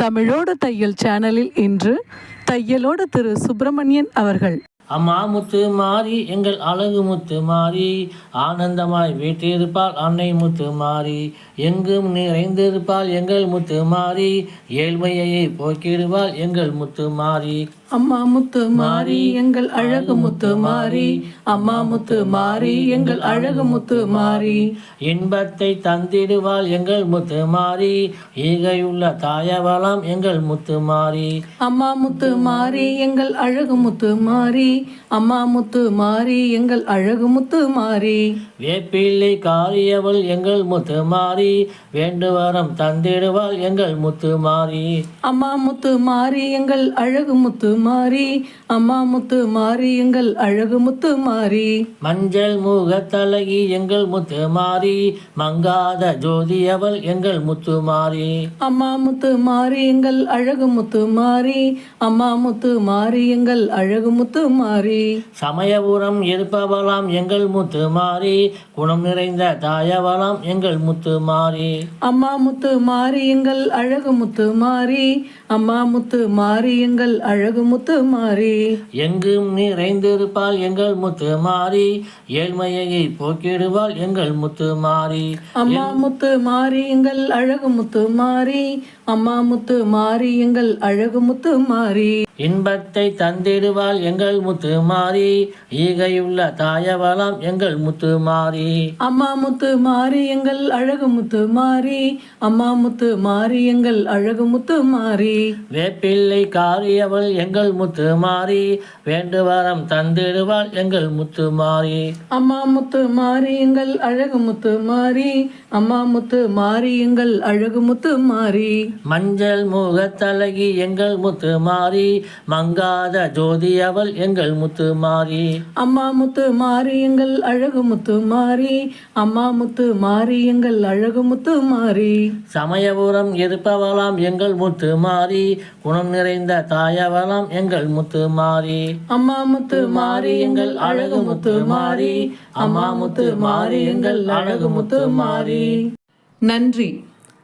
தமிழோட தையல் சேனலில் இன்று தையலோட திரு சுப்பிரமணியன் அவர்கள். அம்மா முத்து மாறி எங்கள் அழகு முத்து மாறி ஆனந்தமாய் வீட்டிருப்பாள் அன்னை முத்து மாறி எங்கும் நிறைந்திருப்பாள் எங்கள் முத்து மாறி ஏழ்மையை போக்கிடுவாள் எங்கள் முத்து மாறி. அம்மா முத்து மாறி எங்கள் அழகு முத்து மாறி அம்மா முத்து மாறி எங்கள் அழகு முத்து மாறி. இன்பத்தை தந்திடுவாள் எங்கள் முத்து மாறி ஈகையுள்ள தாயவளம் எங்கள் முத்து மாறி. அம்மா முத்து மாறி எங்கள் அழகு முத்து மாறி அம்மா முத்து மாறி எங்கள் அழகு முத்து மாறி. வேப்பிள்ளை காரியவள் எங்கள் முத்து மாறி வேண்டுவரம் தந்திடுவாள் எங்கள் முத்து மாறி. அம்மா முத்து மாறி எங்கள் அழகு முத்து மாறி அம்மா முத்து மாறி எங்கள் அழகு முத்து மாறி. மஞ்சள் முகத்தழகி எங்கள் முத்து மாறி. மங்காத ஜோதியவள் எங்கள் முத்து மாறி. அம்மா முத்து மாறி எங்கள் அழகு முத்து மாறி. அம்மா முத்து மாறி எங்கள் அழகு முத்து மாறி. சமயபுரம் இருப்பவளாம் எங்கள் முத்து மாறி. குணம் நிறைந்த தாயவளாம் எங்கள் முத்து மாறி. அம்மா முத்து மாறி எங்கள் அழகு முத்து மாறி. அம்மா முத்து மாறி எங்கள் அழகு முத்து மாறி. எங்கும் நிறைந்திருப்பாள் எங்கள் முத்து மாறி. ஏழ்மையை போக்கிடுவாள் எங்கள் முத்து மாறி. அம்மா முத்து மாறி எங்கள் அழகு முத்து மாறி. அம்மா முத்து மாறி எங்கள் அழகு முத்து மாறி. இன்பத்தை தந்திடுவாள் எங்கள் முத்து மாறி ஈகையுள்ள தாயவளாம் எங்கள் முத்து மாறி. அம்மா முத்து மாறி எங்கள் அழகு முத்து மாறி அம்மா முத்து மாறி எங்கள் அழகு முத்து மாறி. வேப்பிள்ளை காரியவள் எங்கள் முத்து மாறி வேண்டுவரம் தந்திடுவாள் எங்கள் முத்து மாறி. அம்மா முத்து மாறி எங்கள் அழகு முத்து மாறி அம்மா முத்து மாறி எங்கள் அழகு முத்து மாறி. மஞ்சள் முகத்தழகி எங்கள் முத்து மாறி மங்காத ஜோதி அவள் எங்கள் முத்து மாறி. அம்மா முத்து மாறி எங்கள் அழகு முத்து மாறி அம்மா முத்து மாறி எங்கள் அழகு முத்து மாறி. சமயபுரம் இருப்பவளாம் எங்கள் முத்து மாறி குணம் நிறைந்த தாயவளாம் எங்கள் முத்து மாறி. அம்மா முத்து மாறி எங்கள் அழகு முத்து மாறி அம்மா முத்து மாறி எங்கள் அழகு முத்து மாறி. நன்றி.